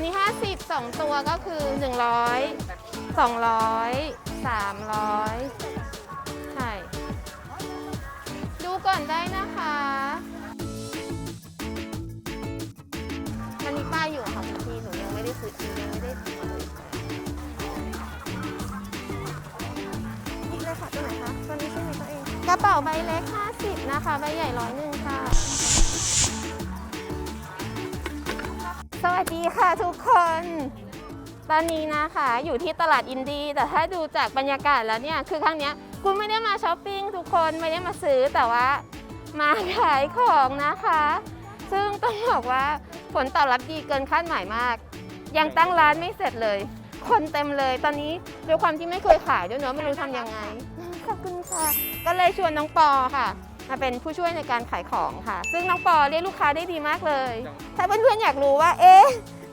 นนี้ 50 2 ตัวก็คือ 100 200 300 ใช่ ดูก่อนได้นะคะ มันมีป้ายอยู่ค่ะคุณพี่หนูยังไม่ได้ซื้อยังไม่ได้ซื้อเลยนี่เลยค่ะตัวไหนคะ ตัวนี้ใช่ไหมตัวเอง กระเป๋าใบเล็ก 50 นะคะ ใบใหญ่ร้อยหนึ่งค่ะ สวัสดีค่ะทุกคน ตอนนี้นะคะอยู่ที่ตลาดอินดี้แต่ถ้าดูจากบรรยากาศแล้วเนี่ย คือครั้งเนี้ยคุณไม่ได้มาช้อปปิ้งทุกคนไม่ได้มาซื้อแต่ว่ามาขายของนะคะ ซึ่งต้องบอกว่าผลตอบรับดีเกินคาดหมายมาก ยังตั้งร้านไม่เสร็จเลย คนเต็มเลยตอนนี้ด้วยความที่ไม่เคยขายด้วยเนาะไม่รู้ทำยังไงขอบคุณค่ะ ก็เลยชวนน้องปอค่ะ มาเป็นผู้ช่วยในการขายของค่ะ ซึ่งน้องปอเรียกลูกค้าได้ดีมากเลย ถ้าเพื่อนๆอยากรู้ว่าเอ๊ะ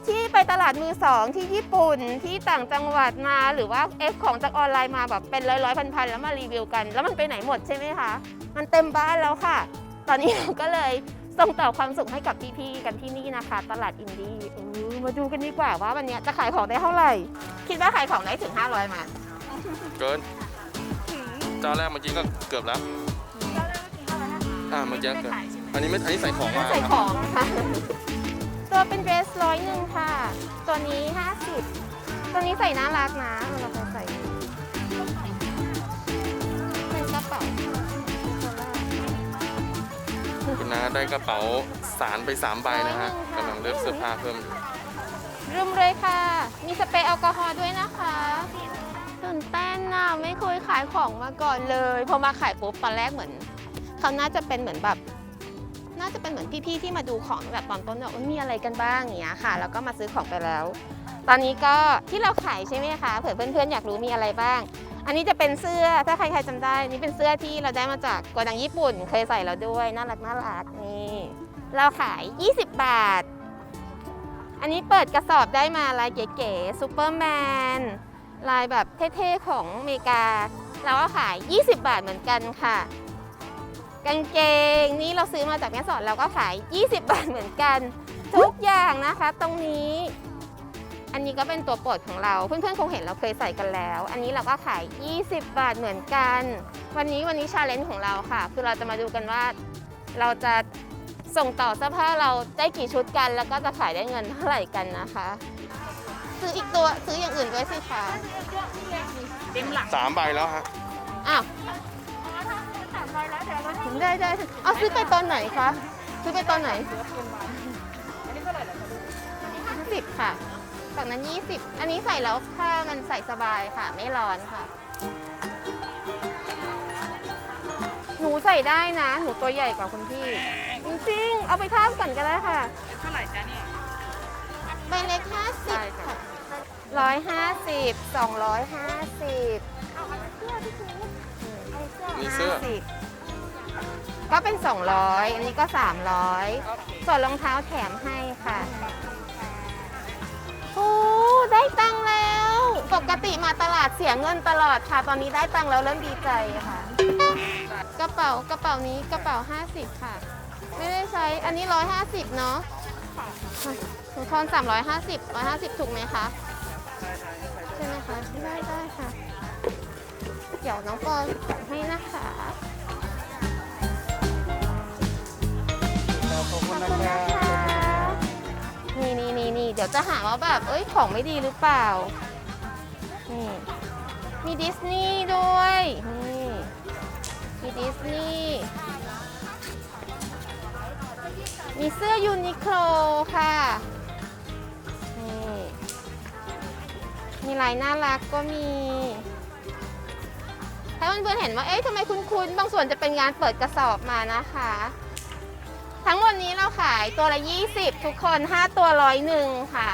ที่ไปตลาดมือสองที่ญี่ปุ่นที่ต่างจังหวัดมาหรือว่าเอฟของจากออนไลน์มาแบบเป็นร้อยร้อยๆพันๆแล้วมารีวิวกัน แล้วมันไปไหนหมดใช่ไหมคะ มันเต็มบ้านแล้วค่ะ ตอนนี้เราก็เลยส่งต่อความสุขให้กับพี่ๆกันที่นี่นะคะ ตลาดอินดี้เออมาดูกันดีกว่าว่าวันนี้จะขายของได้เท่าไหร่ คิดว่าขายของได้ถึง 500มาเกินเจ้าแรกเมื่อกี้ก็เกือบแล้ว อ่าเมื่อกี้เกือบอันนี้ไม่อันนี้ใส่ของมาใส่คขรับองค่ะ ตัวเป็นเดรสร้อยหนึ่งค่ะ ตัวนี้50ตัวนี้ใส่น่ารักนะเราเคยใส่เป็นกระเป๋าคุณน้าได้กระเป๋าสารไปสามใบนะฮะกำลังเลือกเสื้อผ้าเพิ่มอยู่รุมเลยค่ะ มีสเปรย์แอลกอฮอล์ด้วยนะคะตื่นเต้นน่ะไม่เคยขายของมาก่อนเลย พอมาขายปุ๊บตอนแรกเหมือน เขาน่าจะเป็นเหมือนแบบน่าจะเป็นเหมือนพี่ๆที่มาดูของแบบตอนต้นว่ามีอะไรกันบ้างอย่างเงี้ยค่ะ แล้วก็มาซื้อของไปแล้ว ตอนนี้ก็ที่เราขายใช่ไหมคะเผื่อเพื่อนๆอยากรู้มีอะไรบ้าง อันนี้จะเป็นเสื้อถ้าใครๆจำได้นนี่เป็นเสื้อที่เราได้มาจากโกดังญี่ปุ่น เคยใส่เราด้วยน่ารักน่ารักนี่เราขาย 20 บาท อันนี้เปิดกระสอบได้มาลายเก๋ๆซูเปอร์แมนลายแบบเท่ๆของอเมริกา เราก็ขาย 20 บาทเหมือนกันค่ะ กางเกงนี่เราซื้อมาจากแม่สอดเราก็ขาย 20 บาทเหมือนกัน ทุกอย่างนะคะ ตรงนี้ อันนี้ก็เป็นตัวโปรดของเราเพื่อนๆคงเห็นเราเคยใส่กันแล้ว อันนี้เราก็ขาย 20 บาทเหมือนกัน วันนี้วันนี้ชาเลนจ์ของเราค่ะ คือเราจะมาดูกันว่าเราจะส่งต่อเสื้อผ้าเราได้กี่ชุดกัน แล้วก็จะขายได้เงินเท่าไหร่กันนะคะ ซื้ออีกตัวซื้ออย่างอื่นด้วยสิคะสามใบแล้วฮะอ้าวอ๋อถ้า ซื้อสามใบแล้วเดี๋ยวเราให้ ได้ได้เอาซื้อไปตอนไหนคะ ซื้อไปตอนไหนอันนี้เท่าไหร่ล่ะคะลูกสิบค่ะฝั่งนั้น20อันนี้ใส่แล้วผ้ามันใส่สบายค่ะ ไม่ร้อนค่ะ หนูใส่ได้นะ หนูตัวใหญ่กว่าคุณพี่ จริงๆ เอาไปทาบกันก็ได้ค่ะ เท่าไหร่จ๊ะเนี่ยใบเล็ก50ค่ะร้อยห้าสิบสองร้อยห้าสิบเอาอันนี้เสื้อที่ซื้อเอาเสื้อมีเสื้อสิบ ก็เป็น 200 อันนี้ก็ 300 ส่วนรองเท้าแถมให้ค่ะโอ้ได้ตังค์แล้ว ปกติมาตลาดเสียเงินตลอดค่ะ ตอนนี้ได้ตังค์แล้วเริ่มดีใจค่ะ กระเป๋ากระเป๋านี้กระเป๋า 50 ค่ะ ไม่ได้ใช้ อันนี้ 150 เนาะถุงทอน350 150 ถูกไหมคะ ใช่ไหมคะ ได้ได้ค่ะ เดี๋ยวน้องปอให้นะคะ ขอบคุณนะคะนี่นี่นี่นี่เดี๋ยวจะหาว่าแบบ เอ้ย ของไม่ดีหรือเปล่า นี่ มีดิสนีย์ด้วย นี่ มีดิสนีย์ มีเสื้อยูนิโคลค่ะ นี่ มีลายน่ารักก็มีถ้าเพื่อนๆเห็นว่า เอ๊ะทำไมคุ้นๆ บางส่วนจะเป็นงานเปิดกระสอบมานะคะ ทั้งหมดนี้เราขายตัวละ 20 ทุกคน 5 ตัวร้อยหนึ่งค่ะ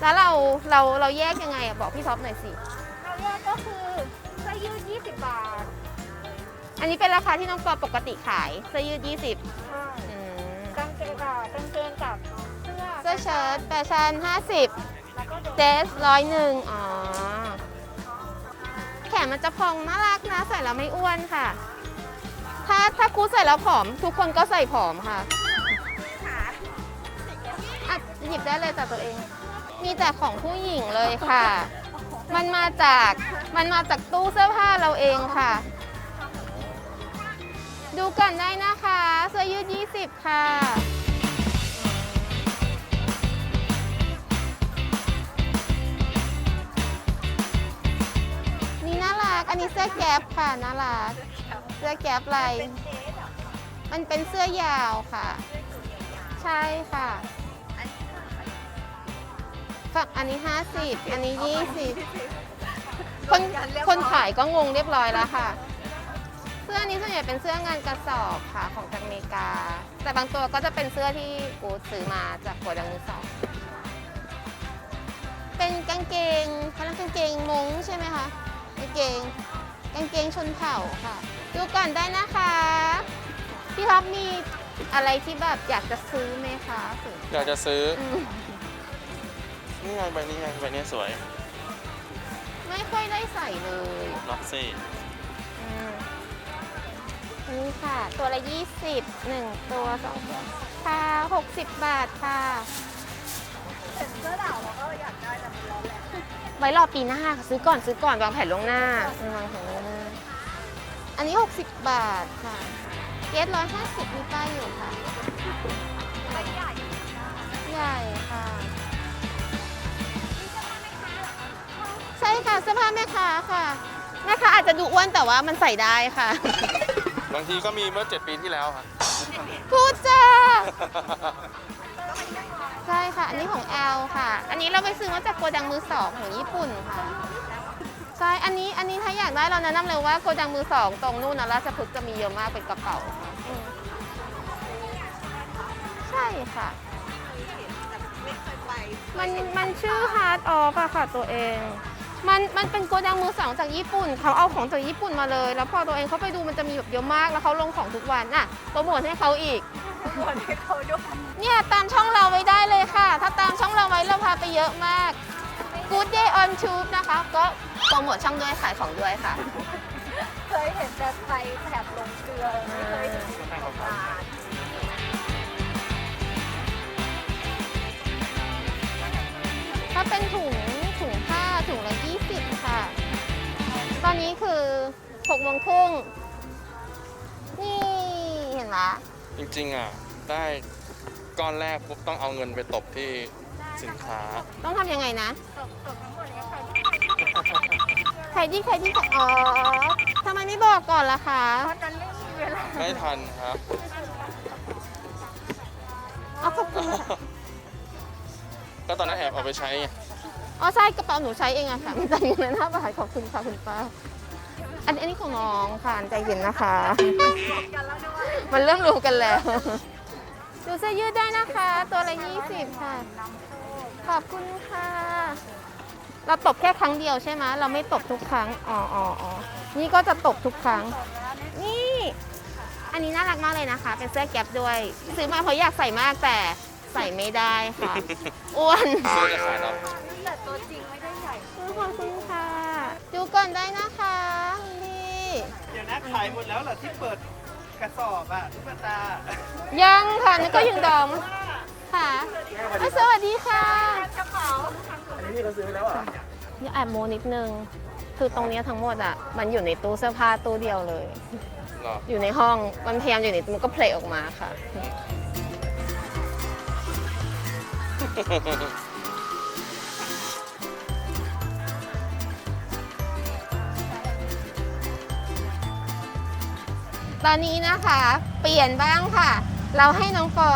แล้วเราเราเราแยกยังไงอะบอกพี่ท็อปหน่อยสิ เราแยกก็คือเสื้อยืด 20 บาทอันนี้เป็นราคาที่น้องปอปกติขายเสื้อยืด 20ใช่อืมกางเกงกับกางเกงกับเสื้อเสื้อเชิ้ตแฟชั่น 50 แล้วก็โดเดสร้อยหนึ่งอ๋อ แขนมันจะพองน่ารักนะ ใส่แล้วไม่อ้วนค่ะ ถ้าถ้าครูใส่แล้วผอม ทุกคนก็ใส่ผอมค่ะขาอะหยิบได้เลยจากตัวเอง มีแต่ของผู้หญิงเลยค่ะ มันมาจากมันมาจากตู้เสื้อผ้าเราเองค่ะ ดูกันได้นะคะเสื้อยืด20 ค่ะนี่น่ารัก อันนี้เสื้อแก๊ปค่ะน่ารักเสื้อแก๊ปลายมันเป็นเสื้อยาวค่ะใช่ค่ะฝั่งอันนี้ 50 อันนี้ 20 คนคนขายก็งงเรียบร้อยแล้วค่ะ เสื้อนี้ส่วนใหญ่เป็นเสื้องานกระสอบค่ะของจากอเมริกา แต่บางตัวก็จะเป็นเสื้อที่กูซื้อมาจากโกดังมือสองเป็นกางเกงเขาเรียกกางเกงมงใช่ไหมคะกางเกงกางเกงชนเผ่าค่ะ ดูก่อนได้นะคะ พี่ท็อปมีอะไรที่แบบอยากจะซื้อไหมคะถึงอยากจะซื้อ อืมนี่ไงใบนี้ไงใบนี้สวยไม่ค่อยได้ใส่เลยล็อกซี่อืมนี่ค่ะ ตัวละ 20 1ตัว2ตัวค่ะ60 บาทค่ะเห็นเสื้อดาวเราก็อยากได้แต่มันร้อนแรงไว้รอปีหน้าค่ะซื้อก่อนซื้อก่อนวางแผนล่วงหน้าวางแผนล่วงหน้า อันนี้ 60 บาทค่ะ เกสร้อยห้าสิบมีป้ายอยู่ค่ะใบใหญ่ใหญ่ค่ะ ใช่ค่ะเสื้อผ้าแม่ค้าค่ะแม่ค้าอาจจะดูอ้วนแต่ว่ามันใส่ได้ค่ะ บางทีก็มีเมื่อ 7 ปีที่แล้วครับ พูดจ้าใช่ค่ะ อันนี้ของแอลค่ะ อันนี้เราไปซื้อมาจากโกดังมือสองของญี่ปุ่นค่ะ ใช่อันนี้อันนี้ถ้าอยากได้เราแนะนำเลยว่าโกดังมือสองตรงนู่นนะราชพฤกษ์จะมีเยอะมากเป็นกระเป๋าอืมใช่ค่ะไม่เคยไปมันมันชื่อ Hard Off อะค่ะตัวเอง มันมันเป็นโกดังมือสองจากญี่ปุ่น เขาเอาของจากญี่ปุ่นมาเลย แล้วพอตัวเองเขาไปดูมันจะมีแบบเยอะมาก แล้วเขาลงของทุกวันอะโปรโมทให้เขาอีก หมดให้เขาด้วยเนี่ยตามช่องเราไว้ได้เลยค่ะ ถ้าตามช่องเราไว้เราพาไปเยอะมาก Good Day on Tube นะคะ ก็โปรโมทช่องด้วยขายของด้วยค่ะ เคยเห็นแต่ไทยแถบลงเกลือไม่เคยเห็นของร้านถ้าเป็นถุงถุงผ้าถุงละ20 ค่ะ ตอนนี้คือ6โมงครึ่งนี่เห็นไหมจริงๆอะได้ก้อนแรกปุ๊บต้องเอาเงินไปตบที่ สินค้า ต้องทำยังไงนะตกตกทั้งหมดเนี้ยค่ะใครที่ใครที่อ๋อทำไมไม่บอกก่อนล่ะคะตอนนั้นไม่มีเวลาไม่ทันครับเอาขอบคุณค่ะก็ตอนนั้นแอบเอาไปใช้ไงอ๋อใช่กระเป๋าหนูใช้เองอะค่ะมีแต่อยู่ในหน้าบาทขอบคุณค่ะคุณป้าอันอันนี้ของน้องค่ะใจเย็นนะคะกันแล้วด้วยมันเริ่มรู้กันแล้ว ดูเสื้อยืดได้นะคะ ตัวละ20ค่ะ ขอบคุณค่ะ เราตบแค่ครั้งเดียวใช่ไหมเราไม่ตบทุกครั้ง อ๋ออ๋ออ๋อนี่ก็จะตบทุกครั้ง นี่ อันนี้น่ารักมากเลยนะคะ เป็นเสื้อแก๊ปด้วย ซื้อมาเพราะอยากใส่มากแต่ใส่ไม่ได้ค่ะ อ้วนเสื้อจะขายเราแต่ตัวจริงไม่ได้ใหญ่ขอบคุณค่ะ ดูก่อนได้นะคะคุณพี่เดี๋ยวนะขายหมดแล้วเหรอที่เปิดกระสอบอะทุกตา ยังค่ะนี่ก็ยังดอง ค่ะอะ สวัสดีค่ะกระเป๋าอันนี้พี่เขาซื้อแล้วเหรอนี่แอบโมนิดนึง คือตรงเนี้ยทั้งหมดอะ มันอยู่ในตู้เสื้อผ้าตู้เดียวเลยเหรออยู่ในห้อง มันพยายามอยู่ในมันก็เพลออกมาค่ะ ตอนนี้นะคะ เปลี่ยนบ้างค่ะ เราให้น้องปอ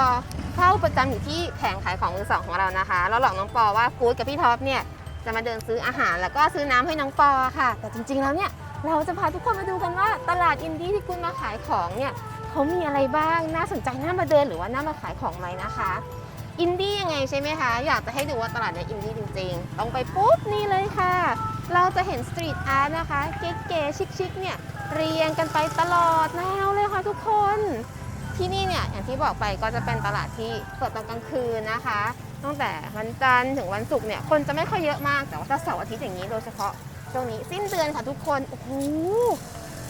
เข้าประจำอยู่ที่แผงขายของมือสองของเรานะคะแล้วหลอกน้องปอว่ากู๊ดกับพี่ท็อปเนี่ยจะมาเดินซื้ออาหารแล้วก็ซื้อน้ำให้น้องปอค่ะ แต่จริงๆแล้วเนี่ยเราจะพาทุกคนมาดูกันว่าตลาดอินดี้ที่กู๊ดมาขายของเนี่ยเขามีอะไรบ้างน่าสนใจน่ามาเดินหรือว่าน่ามาขายของไหมนะคะอินดี้ยังไงใช่ไหมคะ อยากจะให้ดูว่าตลาดเนี่ยอินดี้จริงๆ ต้องไปปุ๊บนี่เลยค่ะ เราจะเห็นสตรีทอาร์ตนะคะ เก๋ๆชิคๆเนี่ยเรียงกันไปตลอดแนวเลยค่ะทุกคน ที่นี่เนี่ยอย่างที่บอกไปก็จะเป็นตลาดที่เปิดตอนกลางคืนนะคะ ตั้งแต่วันจันทร์ถึงวันศุกร์เนี่ยคนจะไม่ค่อยเยอะมากแต่ว่าถ้าเสาร์อาทิตย์อย่างนี้โดยเฉพาะช่วงนี้สิ้นเดือนค่ะทุกคนโอ้โห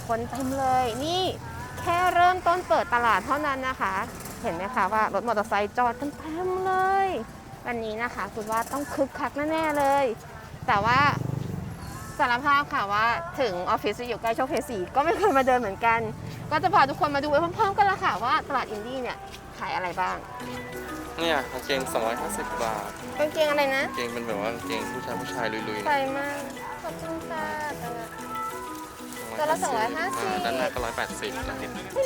คนเต็มเลยนี่แค่เริ่มต้นเปิดตลาดเท่านั้นนะคะ เห็นไหมคะว่ารถมอเตอร์ไซค์จอดกันเต็มเลยวันนี้นะคะคุณว่าต้องคึกคักแน่ๆเลย แต่ว่าสารภาพค่ะว่าถึงออฟฟิศจะอยู่ใกล้โชคเพสีก็ไม่เคยมาเดินเหมือนกัน ก็จะพาทุกคนมาดูไปพร้อมๆกันละค่ะว่าตลาดอินดี้เนี่ยขายอะไรบ้างเนี่ยกางเกง250 บาทกางเกงอะไรนะกางเกงเป็นแบบว่ากางเกงผู้ชายผู้ชายลุยๆใส่นะมากขอบคุณค่ะตัวละตัวละ250อ่าด้านหน้าก็180นะอัน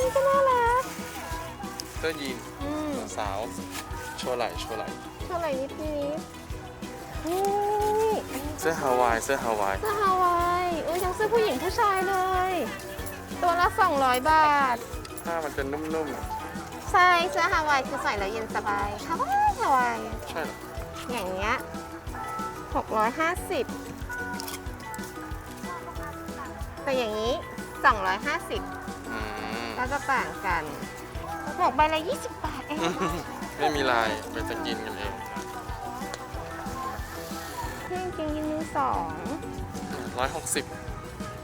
นี้ก็น่ารักเสื้อยีนอืมสาวโชว์ไหล่โชว์ไหล่เท่าไหร่นิดนิดนี่เสื้อฮาวายเสื้อฮาวาย เสื้อฮาวายอุ้ยยังเสื้อผู้หญิงผู้ชายเลย ตัวละ 200 บาท ผ้ามันจะนุ่มๆอะใช่เสื้อฮาวายคือใส่แล้วเย็นสบายฮาวายฮาวายใช่เหรออย่างเงี้ย650 แต่อย่างนี้ 250อืมก็จะต่างกันหมวกใบละ 20 บาทเอง ไม่มีลายเป็นสกินกันเองเครื่องกินยินมือสอง160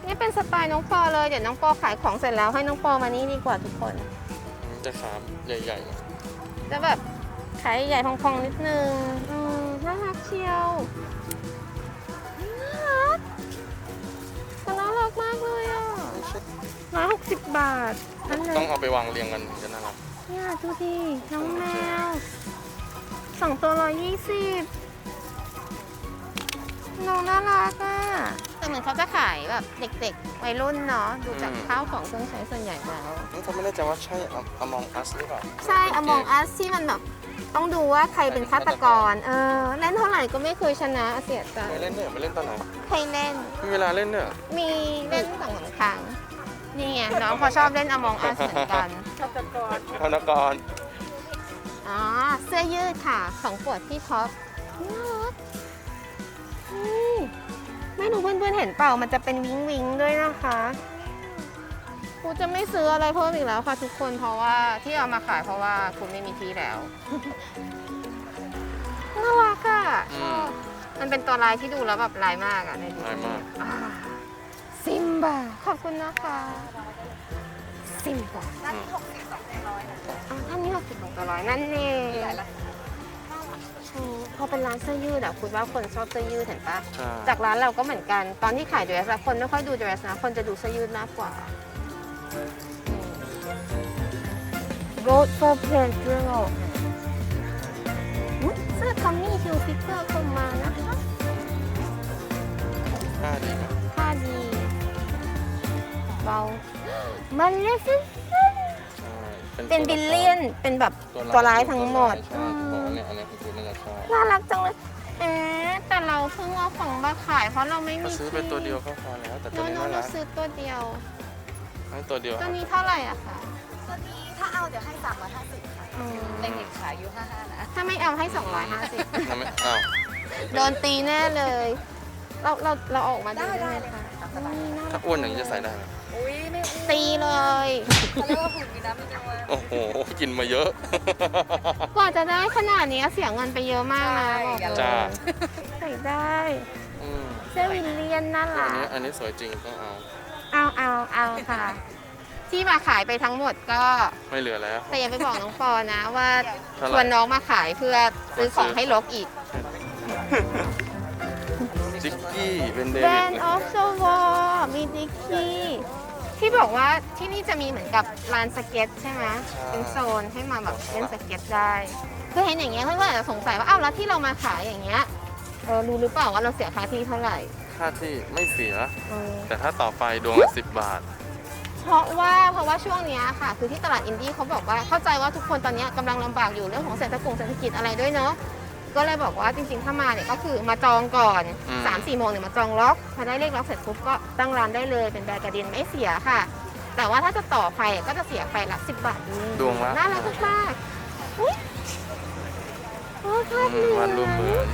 นี่เป็นสไตล์น้องปอเลย เดี๋ยวน้องปอขายของเสร็จแล้วให้น้องปอมานี่ดีกว่าทุกคนมันจะขามใหญ่ๆหน่อยจะแบบขายใหญ่พองๆนิดนึงอืมน่ารักเชียวน่ารักมันน่ารักมากเลยอะร้อยหกสิบบาท อันไหนต้องเอาไปวางเรียงกันถึงจะน่ารักเนี่ยดูดิ น้องแมวสองตัวร้อยยี่สิบน้องน่ารักอะ แต่เหมือนเขาจะขายแบบเด็กๆวัยรุ่นเนาะดูจากข้าวของเครื่องใช้ส่วนใหญ่แล้ว นี่เขาไม่แน่ใจว่าใช่อมองอัสหรือเปล่าใช่ Among Us ที่มันแบบต้องดูว่าใครเป็นฆาตกร เออ เล่นเท่าไหร่ก็ไม่เคยชนะเสียใจไม่เล่นเนี่ยไม่เล่นตอนไหนใครเล่น มีเวลาเล่นเนี่ยมีเล่นสองสามครั้งนี่ไงน้องเขาชอบเล่น Among Us เหมือนกันฆาตกรธนกรอ๋อเสื้อยืดค่ะของปวดพี่ท็อปน่ารักนี่ ไม่รู้เพื่อนๆเห็นเปล่ามันจะเป็นวิงวิงๆด้วยนะคะกูจะไม่ซื้ออะไรเพิ่มอีกแล้วค่ะทุกคนเพราะว่าที่เอามาขายเพราะว่าคุณไม่มีที่แล้ว น่ารักอะชอบมันเป็นตัวลายที่ดูแล้วแบบลายมากอะในดูลายมากซิมบาขอบคุณนะคะซิมบาด้านที่หกสิบสองร้อยนะอะท่านนี้หกสิบสองตัวร้อยนั่นเอง พอเป็นร้านเสื้อยืดอะคุณว่าคนชอบเสื้อยืดเห็นปะใช่จากร้านเราก็เหมือนกันตอนที่ขายเดรสอะคนไม่ค่อยดูเดรสนะคนจะดูเสื้อยืดมากกว่า Road for Pedro อุ๊ยเสื้อทอมมี่ฮิลฟิกเกอร์คนมานะคะผ้าดีไหมผ้าดีเบามันเลฟิสใช่เป็นบิลเลียน เป็นแบบตัวร้ายทั้งหมด ใช่บอกว่า เนี่ยอันนี้คือคุณน่าจะชอบน่ารักจังเลยเอ๊ะแต่เราเพิ่งเอาของมาขายเพราะเราไม่ก็มีซื้อเป็นตัวเดียวก็พอแล้ว แต่ตัวโน้นี้โน้น่าเรารักซื้อตัวเดียวให้ตัวเดียวคตัรัวบนี้เท่าไหร่อะคะตัวนี้ถ้าเอาเดี๋ยวให้สามร้อยห้าสิบค่ะอืมเด็กๆขายอยู่ห้าห้านะถ้าไม่เอาให้ 250 ทำไมอ้าวโดนตีแน่เลย เราเราเราเอาออกมาดูได้ได้ได้ไหมเลยคะค่ะตามสบายนี่น่าถ้าอ้วนอย่างนี้จะใส่ได้ไหม อุ้ยไม่อ้วนตีเลย เขาเรียกว่าหุ่นมีน้ำมีนวลโอ้โห กินมาเยอะ กว่าจะได้ขนาดนี้เสียเงินไปเยอะมากนะบอกเลยจ้า ใส่ได้อืมเสื้อวิลเลียนน่าอัรันนี้กอันนี้สวยจริงต้องเอา เอาเอาเอาค่ะ ที่มาขายไปทั้งหมดก็ ไม่เหลือแล้ว แต่อย่าไปบอกน้องปอนะว่าเท่าไหชร่วนน้องมาขายเพื่อซื้อของให้ลกอีก จิกกี้เป็นเดแบรวิดนด์ออฟโซวอมีดิกกี้ ที่บอกว่าที่นี่จะมีเหมือนกับลานสเก็ตใช่ไหมเป็นโซนให้มาแบบเล่นสเก็ตได้คือเห็นอย่างเงี้ยเพื่อนๆอาจจะสงสัยว่าอ้าวแล้วที่เรามาขายอย่างเงี้ยเออรู้หรือเปล่าว่าเราเสียค่าที่เท่าไหร่ค่าที่ไม่เสีย เออแต่ถ้าต่อไปดวงละสิบบาท เพราะว่าเพราะว่าช่วงเนี้ยค่ะ คือที่ตลาดอินดี้เขาบอกว่าเข้าใจว่าทุกคนตอนเนี้ยกำลังลำบากอยู่เรื่องของเศรษฐกิจเศรษฐกิจอะไรด้วยเนาะ ก็เลยบอกว่าจริงๆ ถ้ามาเนี่ยก็คือมาจองก่อน อืม3ามสี่โมงเนี่ยมาจองล็อกพอได้เลขล็อกเสร็จปุ๊บก็ตั้งร้านได้เลยเป็นแบรนด์การ์เดียนไม่เสียค่ะ แต่ว่าถ้าจะต่อไฟก็จะเสียไฟละสิบบาทนี่ดวงละน่ารักมากๆอุ๊ยโอ้ภาพอืเหมมือวันรูปเหมือน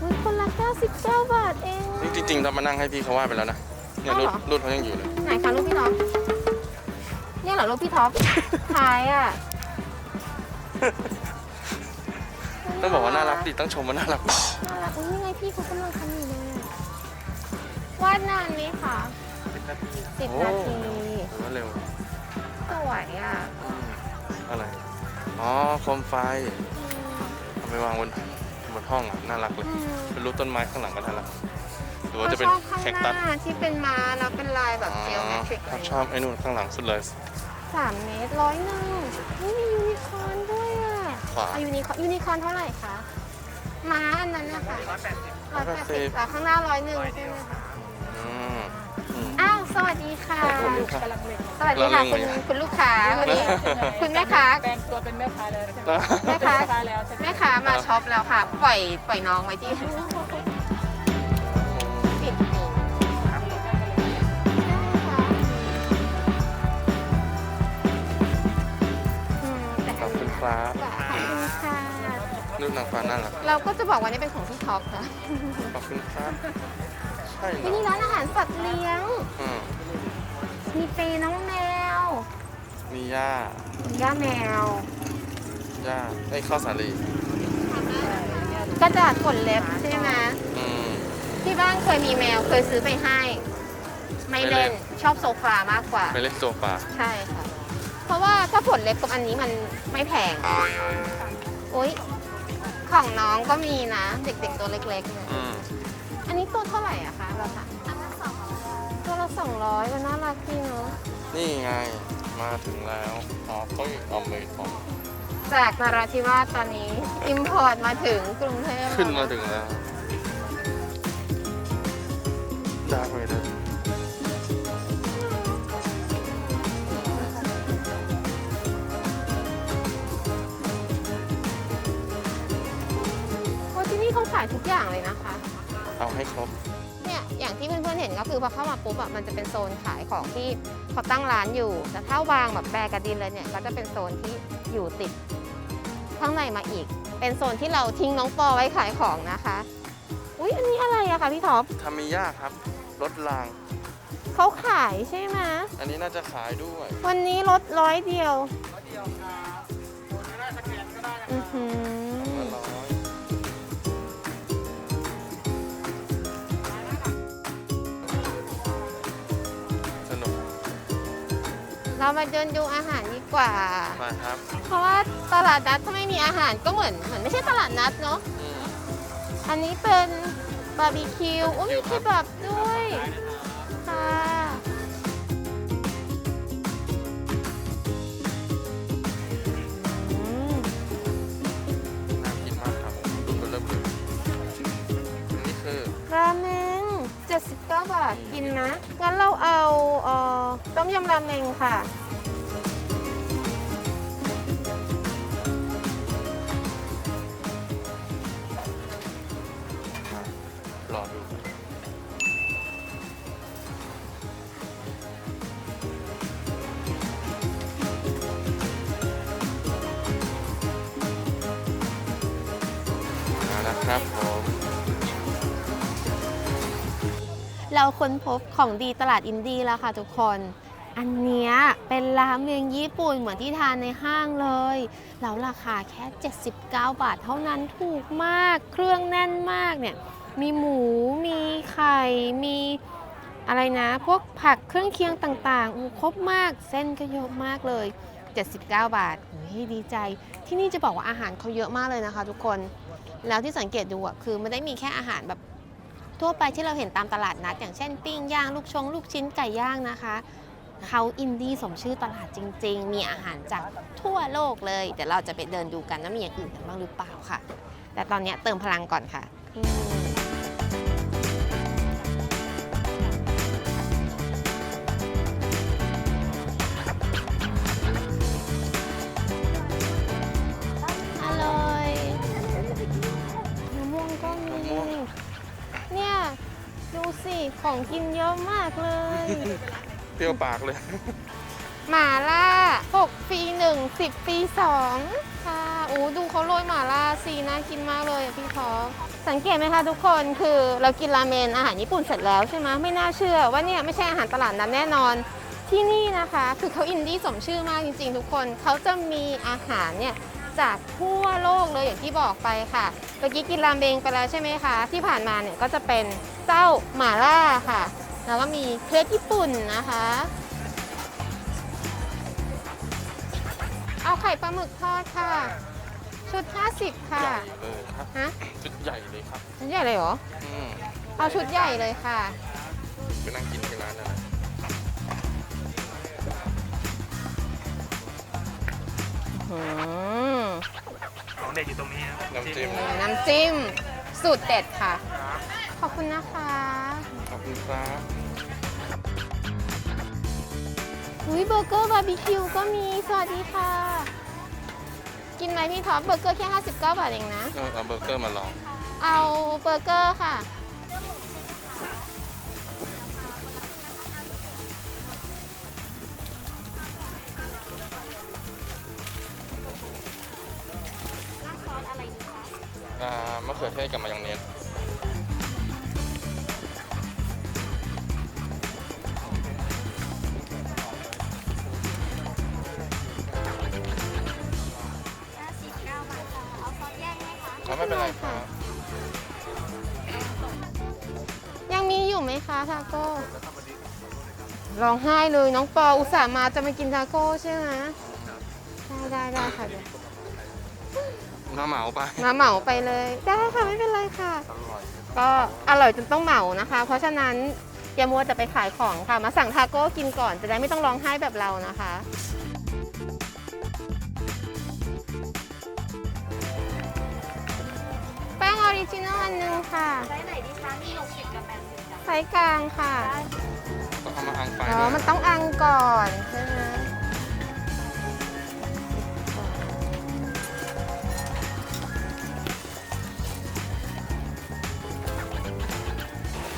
อุ๊ยคนละ99บาทเอง จริงๆถ้ามานั่งให้พี่เขาวาดไปแล้วนะเนี่ยรูปรูปเขายังอยู่เลย ไหนคะรูปพี่ท็อปเนี่ยเหรอรูปพี่ท็อปถ่ายอะ ต้องบอกว่าน่ารักดิต้องชมว่าน่ารักน่ารักอุ๊ยนี่ไงพี่เขากำลังทำอยู่เลยอะวาดนานไหมคะสิบโอ้นาทีถือว่าเร็วสวยอะอืมอะไร อ๋อโคมไฟเอาไปวางบนบนห้องอะน่ารักเลยอืมเป็นรูปต้นไม้ข้างหลังก็น่ารักหรือว่าเขาจะเป็นชอบข้างแคคหตัสน้าที่เป็นม้าแล้วเป็นลายแบบอ๋อเจลแมทริกเขาชอบไอ้นู่นข้างหลังสุดเลยสามเมตรร้อยหนึ่งนี่มียูนิคอร์นด้วยอะ ขวาเอายูนิคอร์นยูนิคอร์นเท่าไหร่คะม้าอันนั้นนะคะร้อยแปดสิบ180 แต่ข้างหน้าร้อยหนึ่งใช่ไหมคะอืมอืม อ้าวสวัสดีค่ะ สวัสดีค่ะ กำลังเล็งสวัสดีค่ะเราคุเรื่ณองอะไรคุณลูกค้าวันนี้ คุณแม่ค้าแปลงตัวเป็นแม่ค้าแล้วใช่ไหมแม่ค้าเป็นแม่ค้าแล้วใช่ไหมแม่ค้ามาช็อปแล้วค่ะ ปล่อยปล่อยน้องไว้ที่ นางฟ้าน่ารักเราก็จะบอกว่านี่เป็นของพี่ท็อปนะขอบคุณครับใช่เหรที่อนี่ร้านอาหารสัตว์เลี้ยง อืมมีเปน้องแมวมีย่าย่าแมว ย่าไอ้ยข้าวสาลีกระขนเล็บใช่ไหมอืม ที่บ้านเคยมีแมวเคยซื้อไปให้ ไม่ไม่เล่เล่น นชอบโซฟามากกว่า ไปเล่นโซฟาใช่ค่ะ เพราะว่าถ้าผลเล็บกับอันนี้มันไม่แพง โอ๊ย ของน้องก็มีนะ เด็กๆตัวเล็กๆเนี่ยอืมอันนี้ตัวเท่าไหร่อะคะราคาตัวละสองร้อยมันน่ารักดีเนาะ นี่ไง มาถึงแล้วอ๋อเขาเอาเมดของจากนราธิวาสตอนนี้ อิมพอร์ตมาถึงกรุงเทพขึ้นมาถึงแล้วดาร์กเวเาะที่นี่เขาขายทุกอย่างเลยนะคะ เอาให้ครบ เนี่ยอย่างที่เพื่อนๆเห็นก็คือพอเข้ามาปุ๊บอะมันจะเป็นโซนขายของที่เขาตั้งร้านอยู่ แต่ถ้าวางแบบแบกระดินเลยเนี่ยก็จะเป็นโซนที่อยู่ติดข้างในมาอีก เป็นโซนที่เราทิ้งน้องปอไว้ขายของนะคะ อุ๊ยอันนี้อะไรอะคะพี่ท็อปทามิยาครับรถราง เขาขายใช่ไหมอันนี้น่าจะขายด้วย วันนี้ลดร้อยเดียวอือหือร้ เรามาเดินดูอาหารดีกว่า มาครับเพราะว่าตลาดนัดถ้าไม่มีอาหารก็เหมือนเหมือนไม่ใช่ตลาดนัดเนาะ อืมอันนี้เป็นบาร์บีคิว โอ้มีเคบับด้วย ค่ะ ต้มยำราเมงค่ะ รอดูมาแล้วครับผมเราค้นพบของดีตลาดอินดี้แล้วค่ะทุกคน อันเนี้ยเป็นราเมงญี่ปุ่นเหมือนที่ทานในห้างเลย แล้วราคาแค่ 79 บาทเท่านั้นถูกมาก เครื่องแน่นมากเนี่ย มีหมู มีไข่ มีอะไรนะ พวกผักเครื่องเคียงต่างๆอู้ครบมาก เส้นก็เยอะมากเลย 79 บาทโอ้ยดีใจ ที่นี่จะบอกว่าอาหารเขาเยอะมากเลยนะคะทุกคน แล้วที่สังเกตดูอะคือไม่ได้มีแค่อาหารแบบทั่วไปที่เราเห็นตามตลาดนัด อย่างเช่นปิ้งย่างลูกชง ลูกชิ้นไก่ย่างนะคะ เขาอินดี้สมชื่อตลาดจริง ๆ มีอาหารจากทั่วโลกเลยเดี๋ยวเราจะไปเดินดูกันว่ามีอย่างอื่นกันบ้างหรือเปล่าค่ะ แต่ตอนนี้เติมพลังก่อนค่ะอร่อยมะม่วงก็มีเนี่ยดูสิของกินเยอะมากเลย รี้ยวปากเลย หมาล่า6ฟรี1 10ฟรี2ค่ะโอ้ดูเขาโรยหมาล่าสีน่ากินมากเลยอะพี่ท็อปสังเกตไหมคะทุกคนคือเรากินราเมนอาหารญี่ปุ่นเสร็จแล้วใช่ไหมไม่น่าเชื่อว่าเนี่ยไม่ใช่อาหารตลาดนั้นแน่นอนที่นี่นะคะ คือเขาอินดี้สมชื่อมากจริงๆ ทุกคนเขาจะมีอาหารเนี่ยจากทั่วโลกเลยอย่างที่บอกไปค่ะเมื่อกี้กินราเมงไปแล้วใช่ไหมคะ ที่ผ่านมาเนี่ยก็จะเป็นเจ้าหมาล่าค่ะ แล้วก็มีเครปญี่ปุ่นนะคะ เอาไข่ปลาหมึกทอดค่ะ ชุด 50 ค่ะ ใหญ่เลยครับฮะ ชุดใหญ่เลยครับชุดใหญ่เลยเหรอ อืมเอาชุดใหญ่เลยค่ะ ไปนั่งกินที่ร้านนั่นแหละอืมของเด็ดอยู่ตรงนี้น้ำจิ้มน้ำจิ้ม สูตรเด็ดค่ะ ขอบคุณนะคะ ขอบคุณครับ อุ้ยเบอร์เกอร์บาร์บีคิวก็มี สวัสดีค่ะ กินไหมพี่ท็อปเบอร์เกอร์แค่ 59 บาทเองนะ เออเอาเบอร์เกอร์มาลอง เอาเบอร์เกอร์ค่ะ อ่ามะเขือเทศกับมายองเนส ทาโก้ร้องไห้เลยน้องปออุตส่าห์มาจะมากินทาโก้ใช่ไหมได้ได้ได้ค่ะเดี๋ยวมาเหมาไปมาเหมาไปเลย ได้ค่ะไม่เป็นไรค่ะ อร่อยก็อร่อยจนต้องเหมานะคะ เพราะฉะนั้นอย่ามัวแต่ไปขายของค่ะ มาสั่งทาโก้กินก่อนจะได้ไม่ต้องร้องไห้แบบเรานะคะ แป้งออริจินอลอันหนึงค่ะ ไซส์ไหนดีคะมี60กับ80จ้ะไซส์กลางค่ะ ต้องเอามาอังไฟอ๋อ ด้วยมันต้องอังก่อนใช่ไหม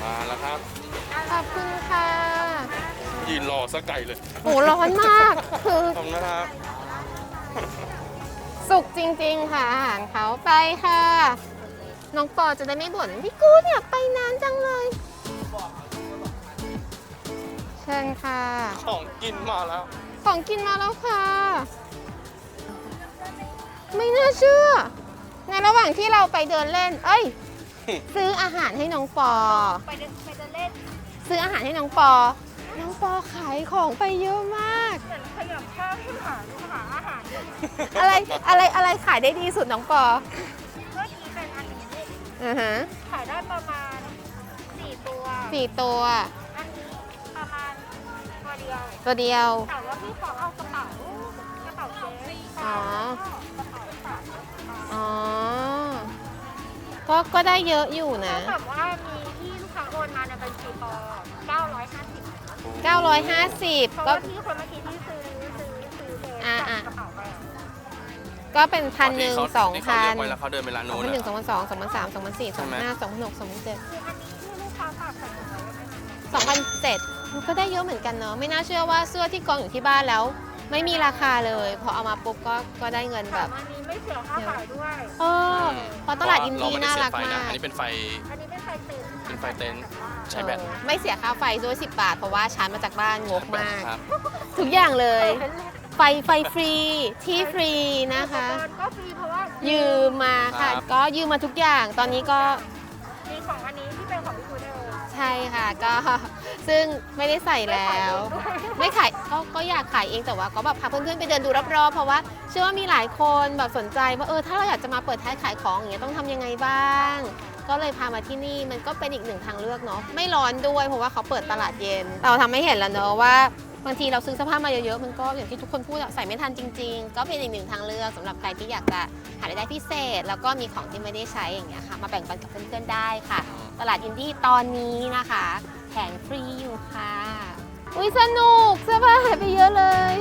มาแล้วครับ ขอบคุณค่ะยืนรอสักไก่เลยโอ้ร้อนมาก คือขอบคุณนะครับ สุกจริง ๆ ค่ะ อาหารเขาไปค่ะ น้องปอจะได้ไม่บ่นพี่กูเนี่ยไปนานจังเลยเชิญค่ะ ของกินมาแล้ว ของกินมาแล้วค่ะ ไม่น่าเชื่อ ในระหว่างที่เราไปเดินเล่น เอ้ย ซื้ออาหารให้น้องปอ ไปเดินไปเดินเล่นซื้ออาหารให้น้องปอ น้องปอขายของไปเยอะมาก เหมือนขยับข้าวให้หาหาอาหารอยู่อะไร อะไร อะไรขายได้ดีสุดน้องปอเมื่อกี้เป็นอันนี้อือฮะขายได้ประมาณ4ตัว สี่ตัว อันนี้ประมาณ ตัวเดียว ตัวเดียว แต่ว่าพี่ขอเอากระเป๋ากระเป๋าเจ๊อ๋อ อ๋อ ก็ก็ได้เยอะอยู่นะแบบว่ามีที่ลูกค้าโอนมาในบัญชีปอ950 950 ราะก็ ว่าที่คนเมื่อกี้ที่ซื้อซื้อซื้อเลยอ่าอ่า กระเป๋าไปก็เป็นพันหนึ่งสองที่เขาพัเลืนอกไว้แล้วเขาเดินไปร้านสอโน้นพันหนึ่งสองพันสองสองพันสามสองพันสี่สองพันห้าสองพันหกสองพันเจ็ดคืออันนี้ที่ลูกค้าฝากใส่ถุงไว้ไหมสองพันเจ็ด ก็ได้เยอะเหมือนกันเนาะไม่น่าเชื่อว่าเสื้อที่กองอยู่ที่บ้านแล้ว ไม่มีราคาเลยพอเอามาปุ๊บก็ก็ได้เงินแบแบบบ อันนี้ไม่เสียค่าขายด้วย เออเพราะตลาดอินเรดี้ไม่ได้น่าเสียรักไฟมานะก อันนี้เป็นไฟ อันนี้เป็นไฟเต็นท์เป็นไฟเต็นท์ ใช้แบตเออไม่เสียค่าไฟด้วย10 บาท เพราะว่าชาร์จมาจากบ้านงกมาก ครับ ทุกอย่างเลยเป็นเล็กไฟไฟฟรีที่ฟรีนะคะ อุปกรณ์ก็ฟรีเพราะว่ายืมมาค่ะ ครับ ก็ยืมมาทุกอย่างตอนนี้ก็มีของอันนี้ ใช่ค่ะก็ ซึ่งไม่ได้ใส่แล้ว ไม่ขายก็ก็อยากขายเองแต่ว่าก็แบบพาเพื่อนๆไปเดินดูรอบๆเพราะว่าเชื่อว่ามีหลายคนแบบสนใจว่าเออถ้าเราอยากจะมาเปิดท้ายขายของอย่างเงี้ยต้องทำยังไงบ้าง ก็เลยพามาที่นี่มันก็เป็นอีกหนึ่งทางเลือกเนาะไม่ร้อนด้วยเพราะว่าเขาเปิดตลาดเย็น เราทำให้เห็นแล้วเนอะว่าบางทีเราซื้อเสื้อผ้ามาเยอะๆมันก็อย่างที่ทุกคนพูดอะใส่ไม่ทันจริง ๆ ก็เป็นอีกหนึ่งทางเลือกสำหรับใครที่อยากจะหารายได้พิเศษ แล้วก็มีของที่ไม่ได้ใช้อย่างเงี้ยค่ะมาแบ่งปันกับเพื่อนๆได้ค่ะ ตลาดอินดี้ตอนนี้นะคะแผงฟรีอยู่ค่ะ อุ้ยสนุกเสื้อผ้าหายไปเยอะเลย